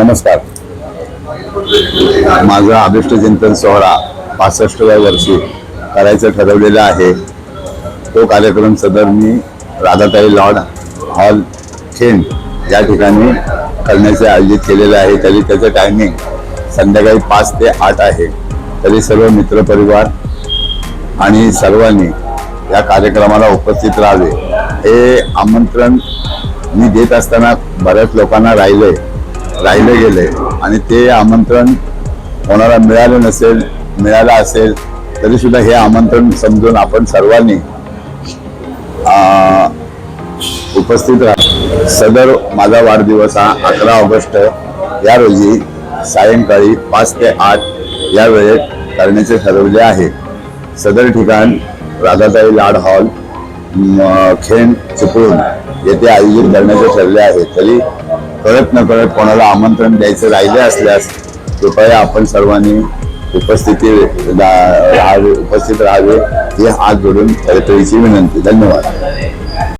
नमस्कार. माझा अभिष्ट चिंतन सोहळा पासष्टव्या वर्षी करायचं ठरवलेलं आहे. तो कार्यक्रम सदर मी राधाताई लॉर्ड हॉल खेंड या ठिकाणी करण्याचे आयोजित केलेले आहे. तरी त्याचं टायमिंग संध्याकाळी पाच ते आठ आहे. तरी सर्व मित्रपरिवार आणि सर्वांनी या कार्यक्रमाला उपस्थित राहावे. हे आमंत्रण मी देत असताना बऱ्याच लोकांना राहिले राहिले गेले. आणि ते आमंत्रण कोणाला मिळालं नसेल मिळालं असेल तरी सुद्धा हे आमंत्रण समजून आपण सर्वांनी उपस्थित राहा. सदर माझा वाढदिवस हा अकरा ऑगस्ट या रोजी सायंकाळी पाच ते आठ या वेळेत करण्याचे ठरवले आहे. सदर ठिकाण राधाताई लाड हॉल खेण चुकळून येथे आयोजित करण्याचे ठरले आहे. तरी कळत न कळत कोणाला आमंत्रण द्यायचं राहिले असल्यास कृपया आपण सर्वांनी उपस्थिती रा- राहावे उपस्थित राहावे ही हात जोडून तळतळीची विनंती. धन्यवाद.